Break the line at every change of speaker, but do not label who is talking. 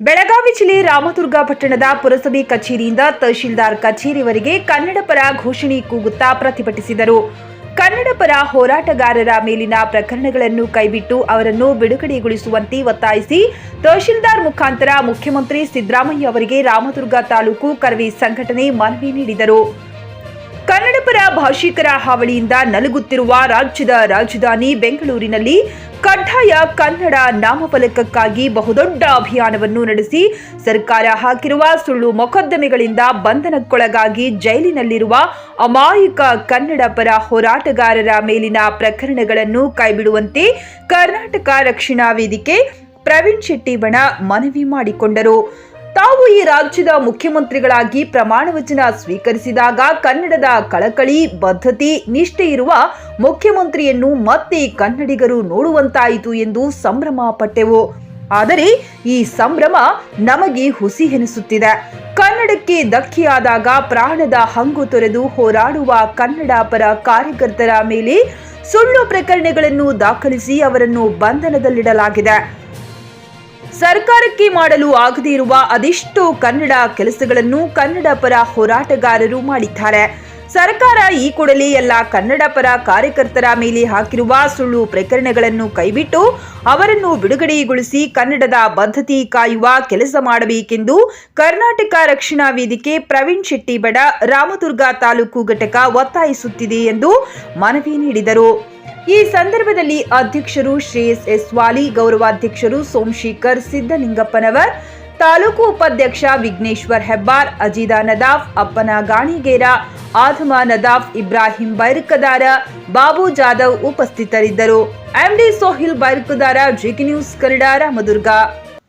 ಬೆಳಗಾವಿ ಜಿಲ್ಲೆ ರಾಮದುರ್ಗ ಪಟ್ಟಣದ ಪುರಸಭೆ ಕಚೇರಿಯಿಂದ ತಹಶೀಲ್ದಾರ್ ಕಚೇರಿವರೆಗೆ ಕನ್ನಡ ಪರ ಘೋಷಣೆ ಕೂಗುತ್ತಾ ಪ್ರತಿಭಟಿಸಿದರು. ಕನ್ನಡ ಪರ ಹೋರಾಟಗಾರರ ಮೇಲಿನ ಪ್ರಕರಣಗಳನ್ನು ಕೈಬಿಟ್ಟು ಅವರನ್ನು ಬಿಡುಗಡೆಗೊಳಿಸುವಂತೆ ಒತ್ತಾಯಿಸಿ ತಹಶೀಲ್ದಾರ್ ಮುಖಾಂತರ ಮುಖ್ಯಮಂತ್ರಿ ಸಿದ್ದರಾಮಯ್ಯ ಅವರಿಗೆ ರಾಮದುರ್ಗ ತಾಲೂಕು ಕರವಿ ಸಂಘಟನೆ ಮನವಿ ನೀಡಿದರು. ಕನ್ನಡಪರ ಭಾಷಿಕರ ಹಾವಳಿಯಿಂದ ನಲುಗುತ್ತಿರುವ ರಾಜ್ಯದ ರಾಜಧಾನಿ ಬೆಂಗಳೂರಿನಲ್ಲಿ ಕಡ್ಡಾಯ ಕನ್ನಡ ನಾಮಫಲಕಕ್ಕಾಗಿ ಬಹುದೊಡ್ಡ ಅಭಿಯಾನವನ್ನು ನಡೆಸಿ ಸರ್ಕಾರ ಹಾಕಿರುವ ಸುಳ್ಳು ಮೊಕದ್ದಮೆಗಳಿಂದ ಬಂಧನಕ್ಕೊಳಗಾಗಿ ಜೈಲಿನಲ್ಲಿರುವ ಅಮಾಯಕ ಕನ್ನಡ ಪರ ಹೋರಾಟಗಾರರ ಮೇಲಿನ ಪ್ರಕರಣಗಳನ್ನು ಕೈಬಿಡುವಂತೆ ಕರ್ನಾಟಕ ರಕ್ಷಣಾ ವೇದಿಕೆ ಪ್ರವೀಣ್ ಶೆಟ್ಟಿ ಬಣ ಮನವಿ ಮಾಡಿಕೊಂಡರು. ತಾವು ಈ ರಾಜ್ಯದ ಮುಖ್ಯಮಂತ್ರಿಗಳಾಗಿ ಪ್ರಮಾಣ ವಚನ ಸ್ವೀಕರಿಸಿದಾಗ ಕನ್ನಡದ ಕಳಕಳಿ, ಬದ್ಧತೆ, ನಿಷ್ಠೆ ಇರುವ ಮುಖ್ಯಮಂತ್ರಿಯನ್ನು ಮತ್ತೆ ಕನ್ನಡಿಗರು ನೋಡುವಂತಾಯಿತು ಎಂದು ಸಂಭ್ರಮ ಪಟ್ಟೆವು. ಆದರೆ ಈ ಸಂಭ್ರಮ ನಮಗೆ ಹುಸಿ ಎನಿಸುತ್ತಿದೆ. ಕನ್ನಡಕ್ಕೆ ಧಕ್ಕೆಯಾದಾಗ ಪ್ರಾಣದ ಹಂಗು ತೊರೆದು ಹೋರಾಡುವ ಕನ್ನಡ ಪರ ಕಾರ್ಯಕರ್ತರ ಮೇಲೆ ಸುಳ್ಳು ಪ್ರಕರಣಗಳನ್ನು ದಾಖಲಿಸಿ ಅವರನ್ನು ಬಂಧನದಲ್ಲಿಡಲಾಗಿದೆ. ಸರ್ಕಾರಕ್ಕೆ ಮಾಡಲು ಆಗದೇ ಇರುವ ಅದೆಷ್ಟೋ ಕನ್ನಡ ಕೆಲಸಗಳನ್ನು ಕನ್ನಡ ಪರ ಹೋರಾಟಗಾರರು ಮಾಡಿದ್ದಾರೆ. ಸರ್ಕಾರ ಈ ಕೂಡಲೇ ಎಲ್ಲ ಕನ್ನಡ ಪರ ಕಾರ್ಯಕರ್ತರ ಮೇಲೆ ಹಾಕಿರುವ ಸುಳ್ಳು ಪ್ರಕರಣಗಳನ್ನು ಕೈಬಿಟ್ಟು ಅವರನ್ನು ಬಿಡುಗಡೆಗೊಳಿಸಿ ಕನ್ನಡದ ಬದ್ಧತೆ ಕಾಯುವ ಕೆಲಸ ಮಾಡಬೇಕೆಂದು ಕರ್ನಾಟಕ ರಕ್ಷಣಾ ವೇದಿಕೆ ಪ್ರವೀಣ್ ಶೆಟ್ಟಿ ಬಡ ರಾಮದುರ್ಗ ತಾಲೂಕು ಘಟಕ ಒತ್ತಾಯಿಸುತ್ತಿದೆ ಎಂದು ಮನವಿ ನೀಡಿದರು. ಈ ಸಂದರ್ಭದಲ್ಲಿ ಅಧ್ಯಕ್ಷರು ಶ್ರೇಯಸ್ ಎಸ್ ವಾಲಿ ಗೌರವಾಧ್ಯಕ್ಷರು ಸೋಮಶೇಖರ್ ಸಿದ್ದಲಿಂಗಪ್ಪನವರ್ ತಾಲೂಕು ಉಪಾಧ್ಯಕ್ಷ ವಿಘ್ನೇಶ್ವರ್ ಹೆಬ್ಬಾರ್, ಅಜೀದಾ ನದಾಫ್, ಅಪ್ಪನ ಗಾಣಿಗೇರ ಆಧಮ ನದಾಫ್, ಇಬ್ರಾಹಿಂ ಬೈರ್ಕದಾರ, ಬಾಬು ಜಾಧವ್ ಉಪಸ್ಥಿತರಿದ್ದರು. MD Sohil Bairakdar GK news Kannada, Ramdurg.